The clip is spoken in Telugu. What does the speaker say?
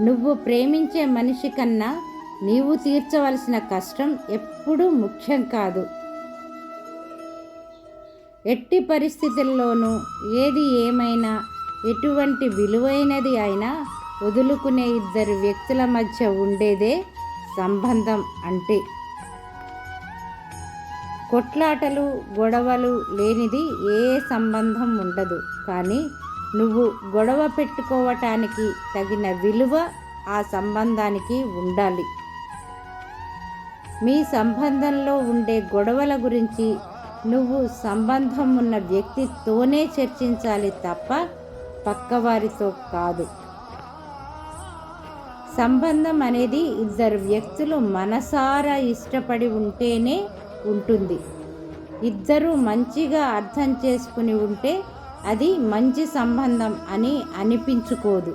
నువ్వు ప్రేమించే మనిషి కన్నా నీవు తీర్చవలసిన కష్టం ఎప్పుడూ ముఖ్యం కాదు. ఎట్టి పరిస్థితుల్లోనూ ఏది ఏమైనా ఎటువంటి విలువైనది అయినా వదులుకునే ఇద్దరు వ్యక్తుల మధ్య ఉండేదే సంబంధం అంటే. కొట్లాటలు గొడవలు లేనిది ఏ సంబంధం ఉండదు. కానీ నువ్వు గొడవ పెట్టుకోవటానికి తగిన విలువ ఆ సంబంధానికి ఉండాలి. మీ సంబంధంలో ఉండే గొడవల గురించి నువ్వు సంబంధం ఉన్న వ్యక్తితోనే చర్చించాలి తప్ప పక్కవారితో కాదు. సంబంధం అనేది ఇద్దరు వ్యక్తులు మనసారా ఇష్టపడి ఉంటేనే ఉంటుంది. ఇద్దరూ మంచిగా అర్థం చేసుకుని ఉంటే అది మంచి సంబంధం అని అనిపించుకోదు.